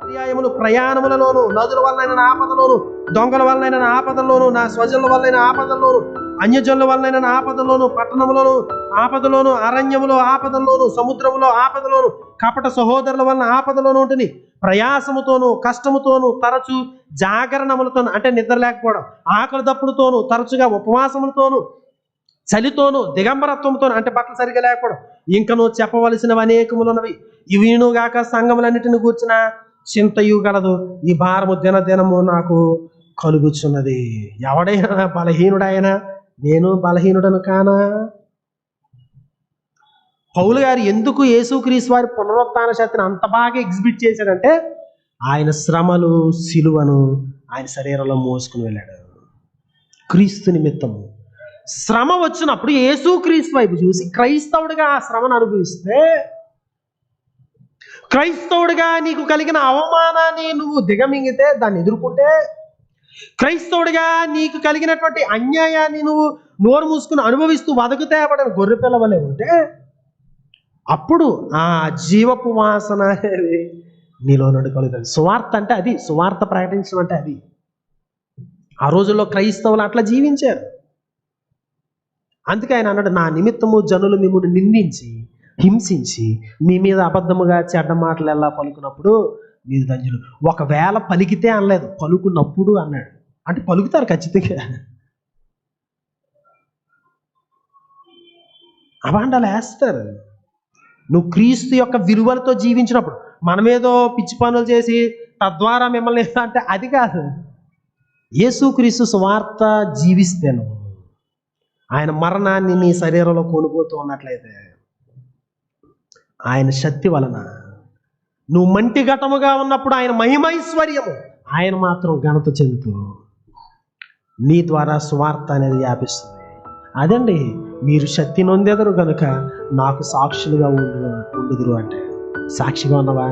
పర్యాయములు ప్రయాణములలోను నదుల వల్లైన ఆపదలోను దొంగల వల్లైన ఆపదల్లోను నా స్వజనుల వల్లైన ఆపదల్లోను అన్యజనుల వల్లైన ఆపదలోను పట్టణములోను ఆపదలోను అరణ్యములో ఆపదల్లోను సముద్రములో ఆపదలోను కపట సహోదరుల వలన ఆపదలోను ఉంటుంది ప్రయాసముతోను కష్టముతోను తరచు జాగరణములతోను అంటే నిద్ర లేకపోవడం ఆకలి దప్పుడుతోను తరచుగా ఉపవాసములతోను చలితోను దిగంబరత్వంతోనూ అంటే బట్టలు సరిగా లేకపోవడం ఇంకను చెప్పవలసినవి అనేకములున్నవి. ఇవినుగాక సంఘములన్నిటిని కూర్చిన చింతయు గలదు. ఈ భారము దినదినము నాకు కలుగుచున్నది. ఎవడైనా బలహీనుడైనా నేను బలహీనుడను కానా? పౌలు గారు ఎందుకు యేసుక్రీస్తు వారి పునరుత్న శక్తిని అంత బాగా ఎగ్జిబిట్ చేశాడంటే ఆయన శ్రమలు సిలువను ఆయన శరీరంలో మోసుకుని వెళ్ళాడు. క్రీస్తు నిమిత్తము. శ్రమ వచ్చినప్పుడు యేసుక్రీస్తు వైపు చూసి క్రైస్తవుడిగా ఆ శ్రమను అనుభవిస్తే క్రైస్తవుడిగా నీకు కలిగిన అవమానాన్ని నువ్వు దిగమింగితే దాన్ని ఎదుర్కొంటే క్రైస్తవుడిగా నీకు కలిగినటువంటి అన్యాయాన్ని నువ్వు నోరు మూసుకుని అనుభవిస్తూ వదకు పడిన గొర్రె పిల్లవలే ఉంటే అప్పుడు ఆ జీవపు వాసన అనేది నీలో నుండి కలుగుతుంది. సువార్త అంటే అది సువార్త ప్రకటించడం అంటే అది. ఆ రోజుల్లో క్రైస్తవులు అట్లా జీవించారు. అందుకే ఆయన అన్నాడు నా నిమిత్తము జనులు మిమ్మల్ని నిందించి హింసించి మీ మీద అబద్ధముగా చెడ్డ మాటలు ఎలా పలుకున్నప్పుడు మీరు ధన్యులు. ఒకవేళ పలికితే అనలేదు పలుకున్నప్పుడు అన్నాడు. అంటే పలుకుతారు ఖచ్చితంగా. అభాండాలు వేస్తారు. నువ్వు క్రీస్తు యొక్క విలువలతో జీవించినప్పుడు మనమేదో పిచ్చి పనులు చేసి తద్వారా మిమ్మల్ని అంటే అది కాదు. యేసుక్రీస్తు సువార్త జీవిస్తే నువ్వు ఆయన మరణాన్ని నీ శరీరంలో కొనుపోతూ ఉన్నట్లయితే ఆయన శక్తి వలన నువ్వు మంటి ఘటముగా ఉన్నప్పుడు ఆయన మహిమైశ్వర్యము ఆయన మాత్రం ఘనత చెందుతూ నీ ద్వారా స్వార్థ అనేది వ్యాపిస్తుంది. అదండి మీరు శక్తి నొందెదరు కనుక నాకు సాక్షులుగా ఉండు ఉండుదురు అంటే. సాక్షిగా ఉన్నవా?